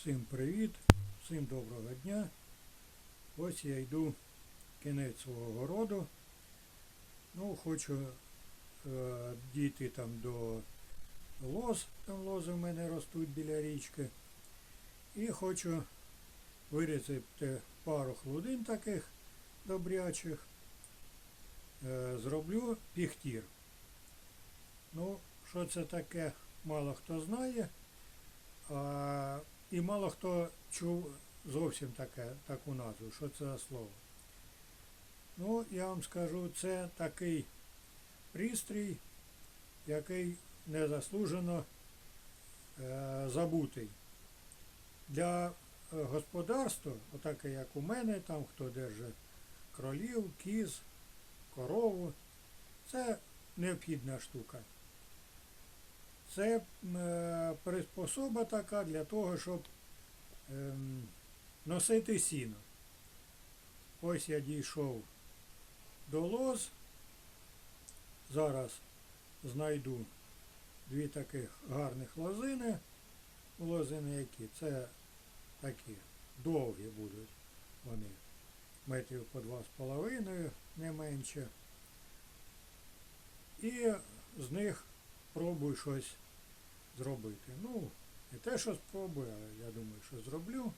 Всім привіт, всім доброго дня. Ось я йду кінець свого городу. Ну, хочу е, дійти там до лоз, там лози в мене ростуть біля річки. І хочу вирізати пару хлудин таких добрячих. Е, зроблю піхтір. Ну, що це таке, мало хто знає. А, і мало хто чув зовсім таке, таку назву, що це за слово. Ну, я вам скажу, це такий пристрій, який незаслужено е, забутий. Для е, господарства, отаке як у мене, там хто держить кролів, кіз, корову, це необхідна штука. Це е, приспособа така для того, щоб ем, носити сіно. Ось я дійшов до лоз. Зараз знайду дві таких гарних лозини. Лозини які? Це такі довгі будуть вони. Метрів по два з половиною, не менше. І з них пробую щось зробити. Ну, не те, що спробую, але я думаю, що зроблю.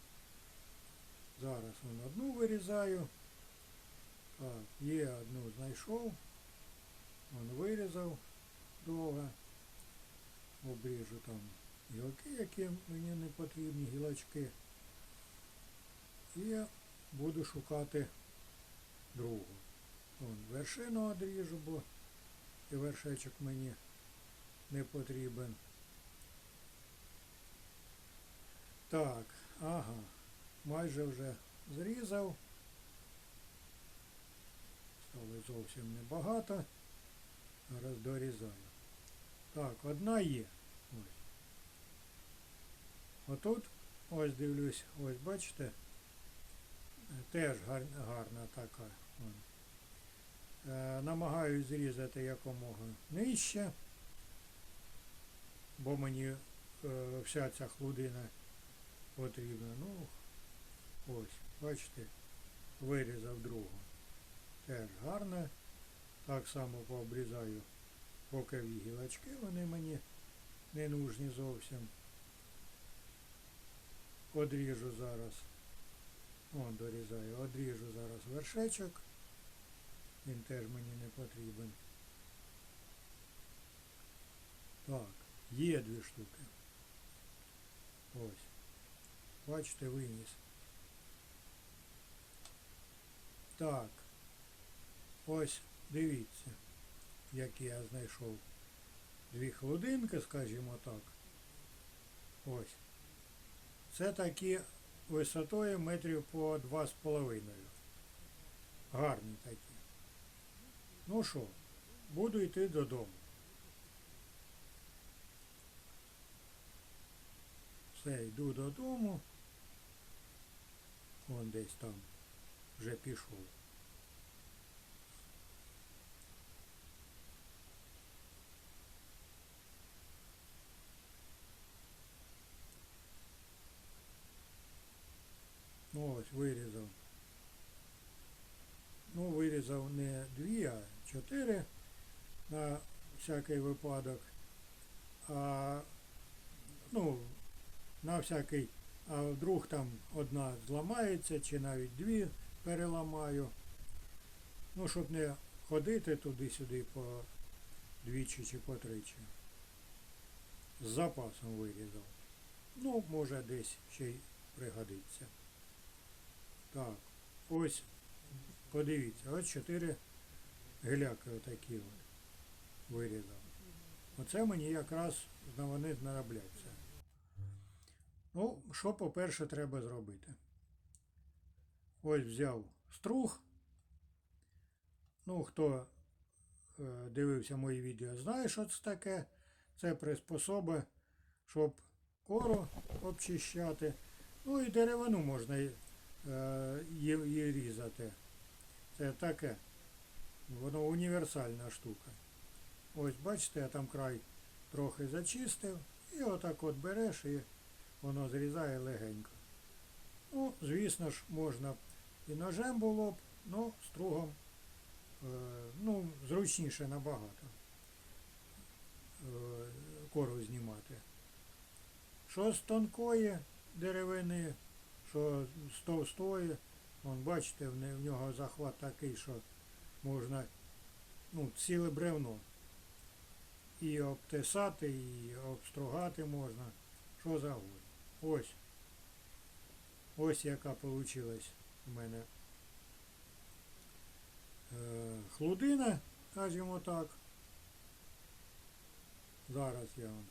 Зараз вон одну вирізаю. Так, є одну знайшов. Вон вирізав довго. Обріжу там гілки, які мені не потрібні, гілочки. І буду шукати другу. Вон вершину одріжу, бо і вершечок мені не потрібен. Так, ага, майже вже зрізав. Стало зовсім небагато. Зараз дорізаю. Так, одна є. Ось. Отут, ось дивлюсь, ось бачите, теж гар, гарна така. Е, намагаюсь зрізати якомога нижче, бо мені е, вся ця хлудина потрібна. Ну, ось, бачите, вирізав другу. Теж гарно. Так само пообрізаю бокові гілочки, вони мені не нужні зовсім. Одріжу зараз. Вон дорізаю, одріжу зараз вершечок. Він теж мені не потрібен. Так, є дві штуки. Ось. Бачите, виніс. Так. Ось дивіться, які я знайшов. Дві хлодинки, скажімо так. Ось. Це такі висотою метрів по два з половиною. Гарні такі. Ну що, буду йти додому. Все, йду додому. Вон десь там вже пішов. Ну ось вирізав. Ну, вирізав не дві, а чотири на всякий випадок. А ну, на всякий, а вдруг там одна зламається, чи навіть дві переламаю. Ну, щоб не ходити туди-сюди по двічі чи по тричі. З запасом вирізав. Ну, може десь ще й пригодиться. Так, ось, подивіться, ось чотири геляки отакі от вирізав. Оце мені якраз вони знадобляться. Ну, що, по-перше, треба зробити? Ось взяв струг. Ну, хто е, дивився мої відео, знає, що це таке. Це приспособа, щоб кору обчищати. Ну і деревину можна е, її різати. Це таке. Воно універсальна штука. Ось бачите, я там край трохи зачистив. І отак от береш і воно зрізає легенько. Ну, звісно ж, можна і ножем було б, ну, стругом, е, ну, зручніше набагато е, кору знімати. Що з тонкої деревини, що з товстої, вон, бачите, в нього захват такий, що можна ну, ціле бревно. І обтесати, і обстругати можна. Що завгодно. Ось. Ось яка вийшла в мене е, хлудина, скажімо так. Зараз я вам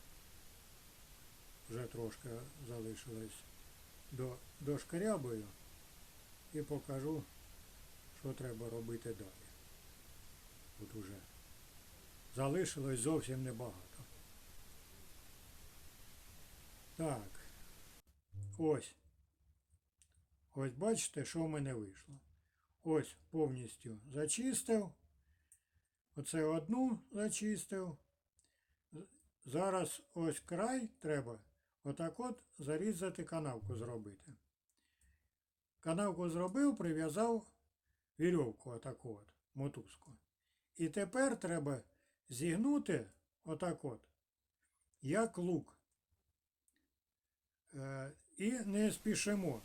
вже трошки залишилось до, дошкарябою і покажу, що треба робити далі. От уже залишилось зовсім небагато. Так. Ось. Ось бачите, що в мене вийшло. Ось повністю зачистив. Оце одну зачистив. Зараз ось край треба отак от зарізати канавку зробити. Канавку зробив, прив'язав вірьовку отаку от, мотузку. І тепер треба зігнути отак от, як лук. І не спішимо.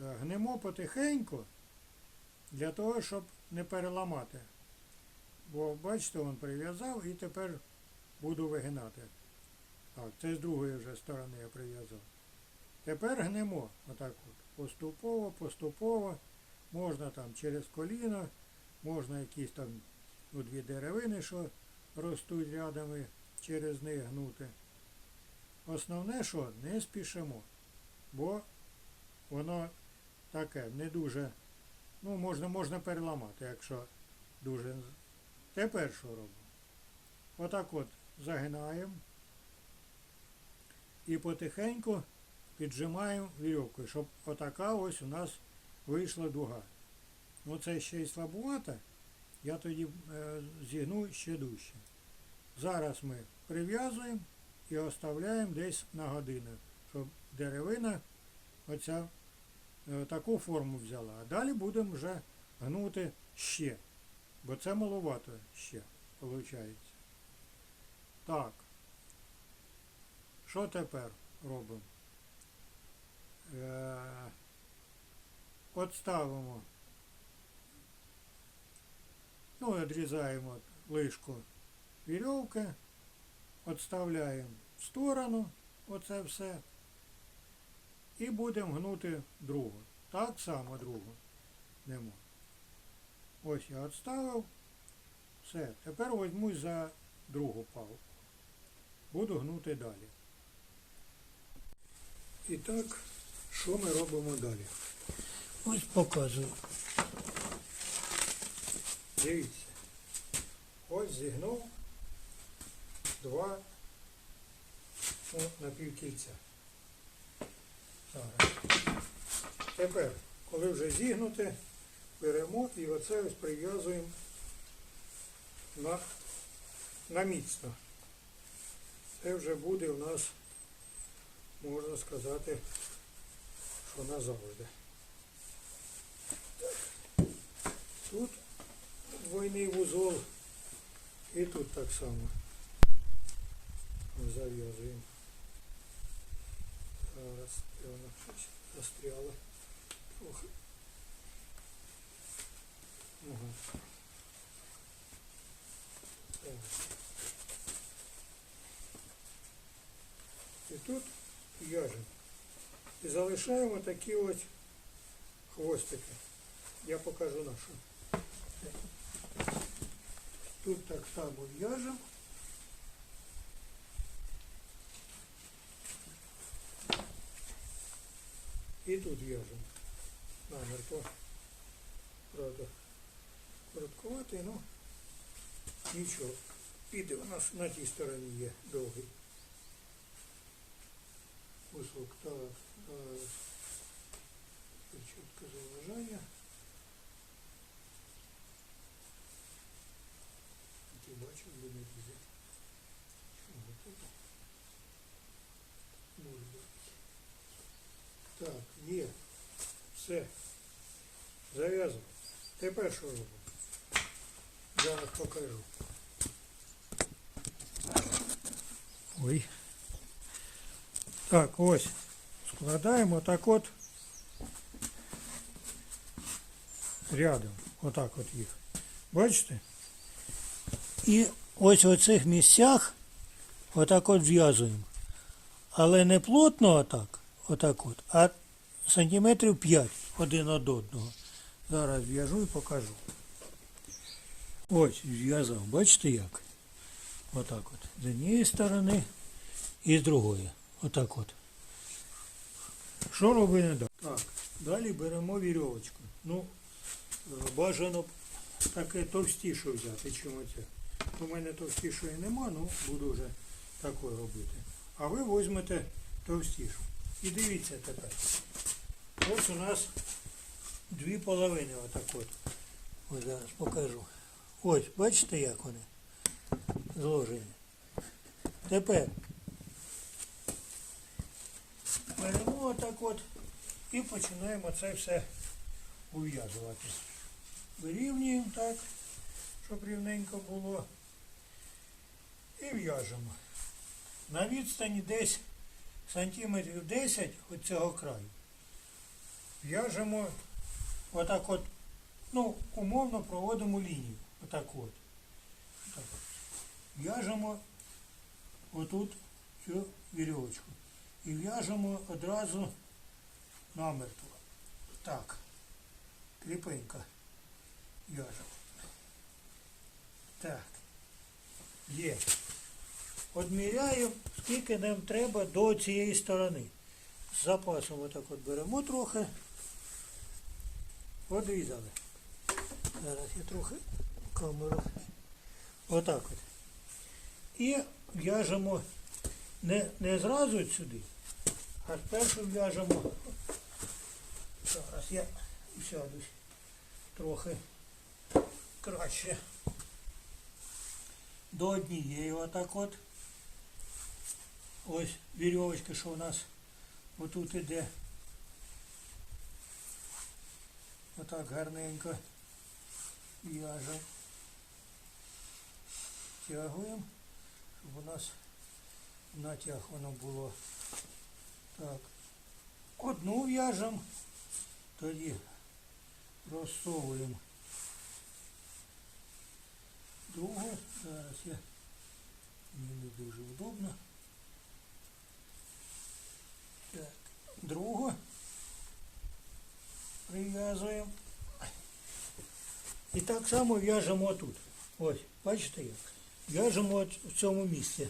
Е, Гнемо потихеньку для того, щоб не переламати. Бо бачите, він прив'язав і тепер буду вигинати. Так, це з другої вже сторони я прив'язав. Тепер гнемо отак от. Поступово, поступово. Можна там через коліно, можна якісь там ну, дві деревини, що ростуть рядами, через них гнути. Основне, що не спішимо, бо воно таке не дуже, ну, можна, можна переламати, якщо дуже. Тепер що робимо? Отак от загинаємо і потихеньку піджимаємо вірьовкою, щоб отака ось у нас вийшла дуга. Ну це ще й слабувато, я тоді е, зігну ще дужче. Зараз ми прив'язуємо і оставляємо десь на годину, щоб деревина оця е, таку форму взяла. А далі будемо вже гнути ще, бо це маловато ще, виходить. Так. Що тепер робимо? Е, от ну, відрізаємо лишку вірьовки, відставляємо в сторону оце все і будемо гнути другу. Так само другу нему. Ось я відставив. Все. Тепер візьмусь за другу палку. Буду гнути далі. І так, що ми робимо далі? Ось показую. Дивіться. Ось зігнув два ну, на півкільця. Зараз. Тепер, коли вже зігнуте, беремо і оце ось прив'язуємо на, на міцно. Це вже буде у нас, можна сказати, що назавжди. Тут двойний вузол і тут так само зав'язуємо. Зараз і воно щось застряло трохи. Ага. Так. І тут в'яжемо. І залишаємо такі ось хвостики. Я покажу нашу. Тут так само в'яжемо. І тут в'яжемо. Намерто. Правда. Коротковатий, ну нічого. Піде у нас на тій стороні є довгий. Кусок так. Зараз. Чітке зауважання. Ти бачив, буде різати. Чого тут? Може бути. Так. Все. Зав'язано. Тепер що робимо? Зараз покажу. Ой. Так, ось. Складаємо так от рядом. Отак от їх. Бачите? І ось в цих місцях отак от зв'язуємо. Але не плотно отак, отак от, а сантиметрів 5 один від одного. Зараз зв'яжу і покажу. Ось зв'язав, бачите як? Отак от. З однієї сторони і з другої. Отак от. Що робити далі? Так, далі беремо вірьовочку. Ну, бажано таке товстіше взяти, чим оце. У мене товстішої нема, ну буду вже такою робити. А ви візьмете товстішу. І дивіться тепер. Ось у нас дві половини отак от. Ось зараз покажу. Ось, бачите, як вони зложені. Тепер беремо отак от і починаємо це все ув'язувати. Вирівнюємо так, щоб рівненько було. І в'яжемо. На відстані десь сантиметрів 10 від цього краю. В'яжемо отак от, ну, умовно проводимо лінію. Отак от. Отак. В'яжемо отут цю вірьовочку. І в'яжемо одразу намертво. Так. Кріпенько в'яжемо. Так. Є. Одміряємо, скільки нам треба до цієї сторони. З запасом отак от беремо трохи. Одрізали. Зараз я трохи камеру. Отак от. І в'яжемо не, не зразу сюди, а спершу в'яжемо. Зараз я сяду трохи краще. До однієї отак от. Ось вірьовочка, що у нас отут іде. Отак гарненько в'яжемо. Тягуємо, щоб у нас натяг воно було. Так. Одну в'яжемо, тоді розсовуємо другу. Зараз я мені не дуже удобно. Так, другу прив'язуємо. І так само в'яжемо тут. Ось, бачите як? В'яжемо в цьому місці.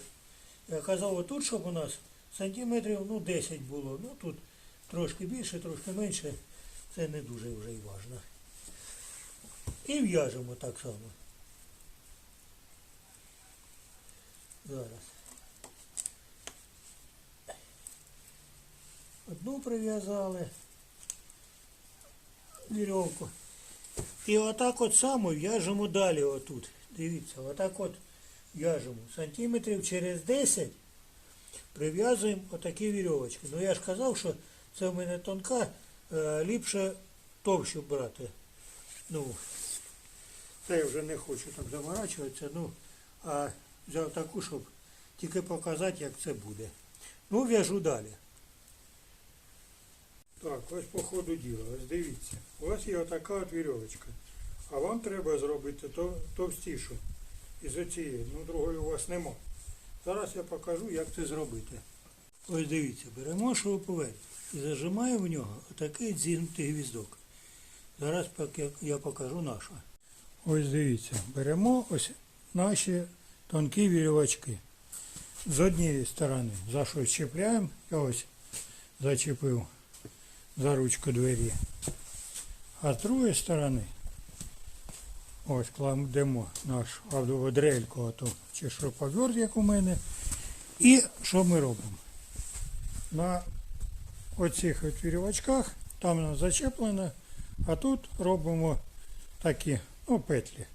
Я казав отут, щоб у нас сантиметрів ну, 10 було. Ну тут трошки більше, трошки менше. Це не дуже вже і важно. І в'яжемо так само. Зараз. Одну прив'язали вірьовку. І отак от само в'яжемо далі отут. Дивіться, отак от в'яжемо. Сантиметрів через 10 прив'язуємо отакі вірьовочки. Ну я ж казав, що це в мене тонка, е, ліпше товщу брати. Ну, це я вже не хочу так заморачуватися, ну, а взяв таку, щоб тільки показати, як це буде. Ну, в'яжу далі. Так, ось по ходу діла, ось дивіться. У вас є отака от вірьовочка. А вам треба зробити то, товстішу із оцієї. Ну, другої у вас нема. Зараз я покажу, як це зробити. Ось дивіться, беремо шуруповерт і зажимаємо в нього отакий зігнутий гвіздок. Зараз я покажу нашу. Ось дивіться, беремо ось наші тонкі вірьовочки. З однієї сторони за що чіпляємо, я ось зачепив за ручку двері. А з другої сторони ось кладемо наш дрельку, ото, чи шуруповерт, як у мене. І що ми робимо? На оцих от вірьовочках, там воно зачеплено, а тут робимо такі ну, петлі.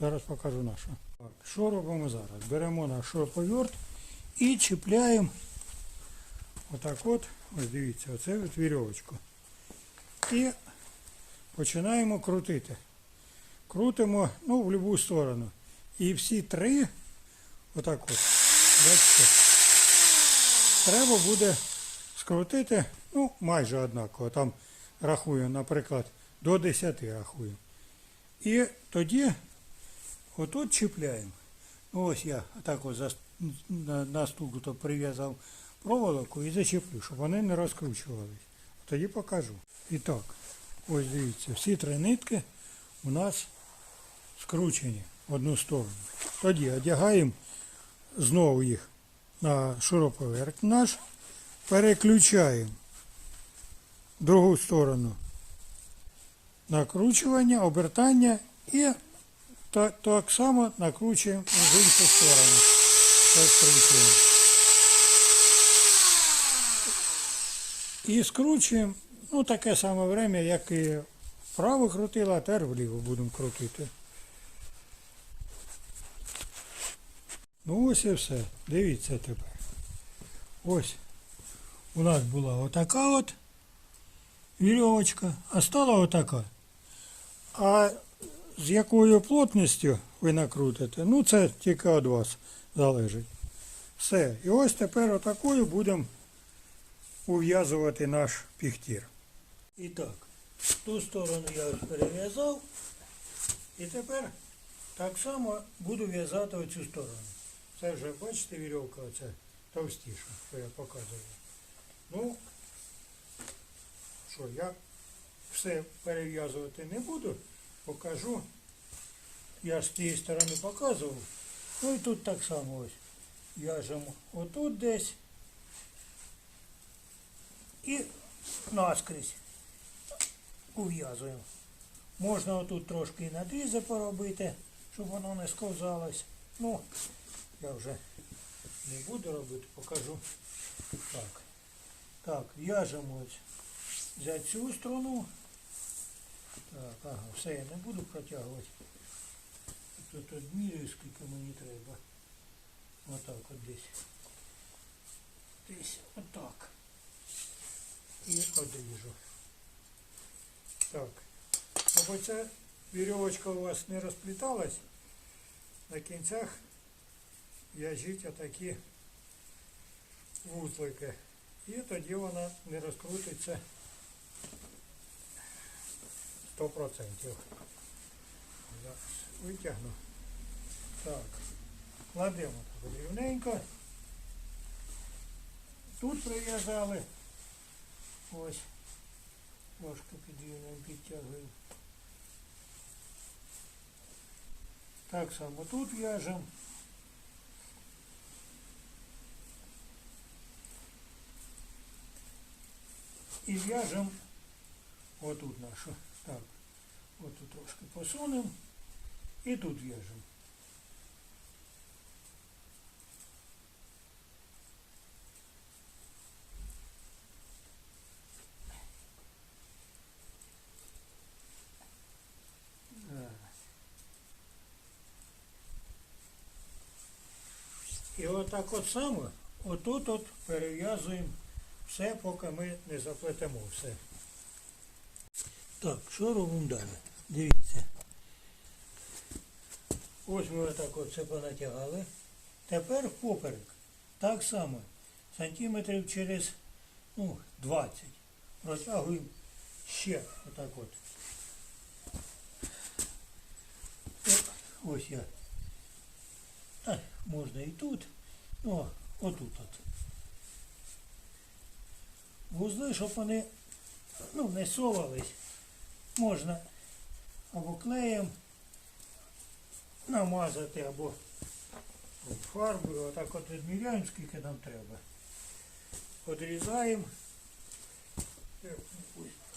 Зараз покажу нашу. Що робимо зараз? Беремо наш шуруповерт і чіпляємо Отак от, ось дивіться, оце от вірьовочку. І починаємо крутити. Крутимо ну, в будь-яку сторону. І всі три, отак от, бачите, треба буде скрутити, ну, майже однаково. Там рахую, наприклад, до 10 рахую. І тоді отут чіпляємо. Ну, ось я так ось зас- на, на стук то прив'язав проволоку і зачеплю, щоб вони не розкручувались. Тоді покажу. І так, ось дивіться, всі три нитки у нас скручені в одну сторону. Тоді одягаємо знову їх на шуруповерт наш, переключаємо другу сторону накручування, обертання і та- так само накручуємо в іншу сторону. Розкручуємо. І скручуємо, ну таке саме время, як і вправо крутила, а тепер вліво будемо крутити. Ну ось і все. Дивіться тепер. Ось у нас була отака от вірьовочка, а стала отака. А з якою плотністю ви накрутите, ну це тільки від вас залежить. Все. І ось тепер отакою будемо ув'язувати наш піхтір. І так, ту сторону я перев'язав. І тепер так само буду в'язати оцю сторону. Це вже, бачите, вірьовка оця товстіша, що я показую. Ну, що, я все перев'язувати не буду, покажу. Я з тієї сторони показував. Ну і тут так само ось. В'яжемо отут десь і наскрізь ув'язуємо. Можна отут трошки надрізи поробити, щоб воно не сковзалось. Ну, я вже не буду робити, покажу. Так. Так, в'яжемо за цю струну. Так, ага, все, я не буду протягувати. Тут одмірюю, скільки мені треба. Отак от десь. Десь отак. І одріжу. Так. Щоб ця вірьовочка у вас не розпліталась, на кінцях в'яжіть отакі вузлики. І тоді вона не розкрутиться 100%. Зараз витягну. Так. Кладемо так рівненько. Тут прив'язали. Ось. Трошки підвінуємо, підтягуємо. Так само тут в'яжемо. І в'яжемо отут нашу. Так. Отут трошки посунемо. І тут в'яжемо. Отак от само, отут от перев'язуємо все, поки ми не заплетемо все. Так, що робимо далі? Дивіться. Ось ми отак от все понатягали. Тепер поперек. Так само. Сантиметрів через ну, 20. Протягуємо ще отак от. Ось я. А, можна і тут. О, отут от. Вузли, щоб вони ну, не совались, можна або клеєм намазати, або фарбою, отак от відміряємо, скільки нам треба. Подрізаємо.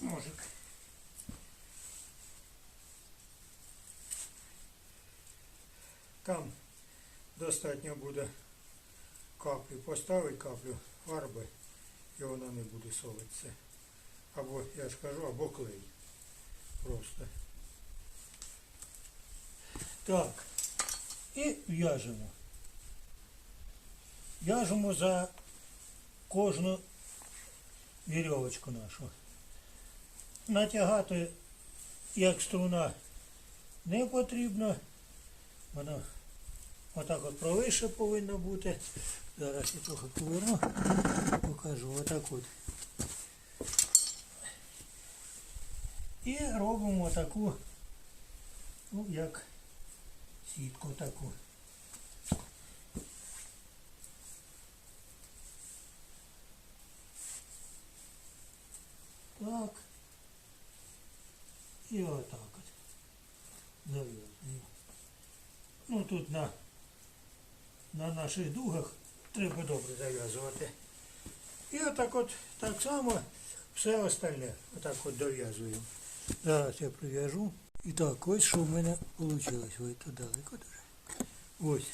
Ножик. Там достатньо буде каплю, поставити каплю фарби і вона не буде солитися. Або, я ж кажу, або клей. Просто. Так. І в'яжемо. В'яжемо за кожну вірьовочку нашу. Натягати як струна не потрібно. Вона отак от правіше повинна бути. Зараз я трохи поверну, покажу отак от. І робимо таку, ну як сітку таку. Так. І отак от. Зав'язуємо. Ну тут на, на наших дугах треба добре зав'язувати. І отак от так само все остальне. Отак от дов'язуємо. Зараз я прив'яжу. І так, ось що в мене вийшло. Ой, то далеко дуже. Ось.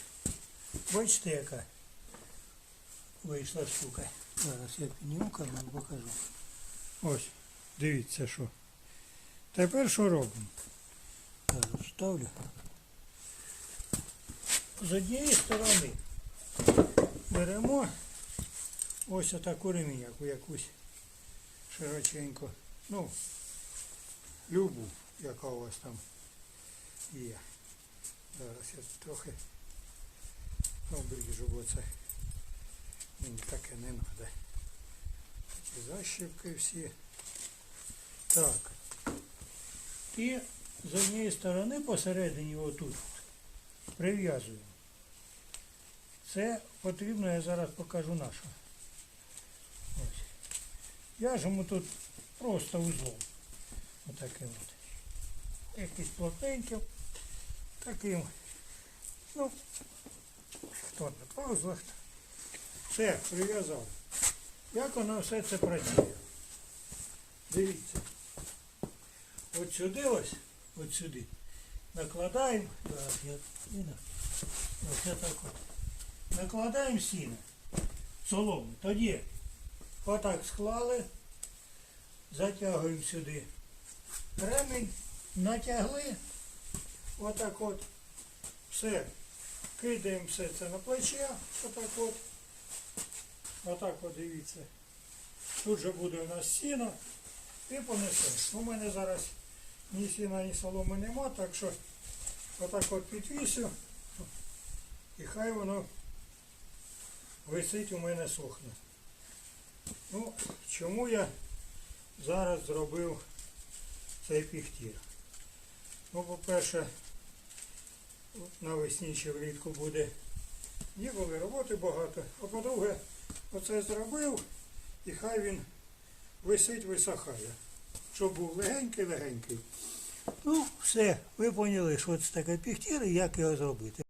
Бачите, яка вийшла штука. Зараз я підніму камеру, покажу. Ось, дивіться що. Тепер що робимо? Зараз ставлю. З однієї сторони беремо ось отаку реміньяку якусь широченьку. Ну, любу, яка у вас там є. Зараз я трохи обріжу, бо це мені таке не треба. Ці защіпки всі. Так. І з однієї сторони посередині отут прив'язуємо. Це потрібно, я зараз покажу на що. Ось. В'яжемо тут просто узлом. Отаким от. Якийсь плотненьким. Таким. Ну, хто на паузах. Все, прив'язав. Як воно все це працює? Дивіться. От сюди ось, от сюди. Накладаємо. Зараз я сіно. Ось так от. Накладаємо сіно. Солому. Тоді отак склали, затягуємо сюди. Ремень натягли. Отак от. Все. Кидаємо все це на плече. Отак от. Отак от дивіться. Тут же буде у нас сіно і понесемо. У мене зараз ні сіна, ні соломи нема, так що отак от підвісю і хай воно висить у мене сохне. Ну, чому я зараз зробив цей піхтір? Ну, по-перше, навесні чи влітку буде ніколи роботи багато. А по-друге, оце зробив і хай він висить, висохає. Щоб був легенький-легенький. Ну, все, ви поняли, що це таке піхтір і як його зробити.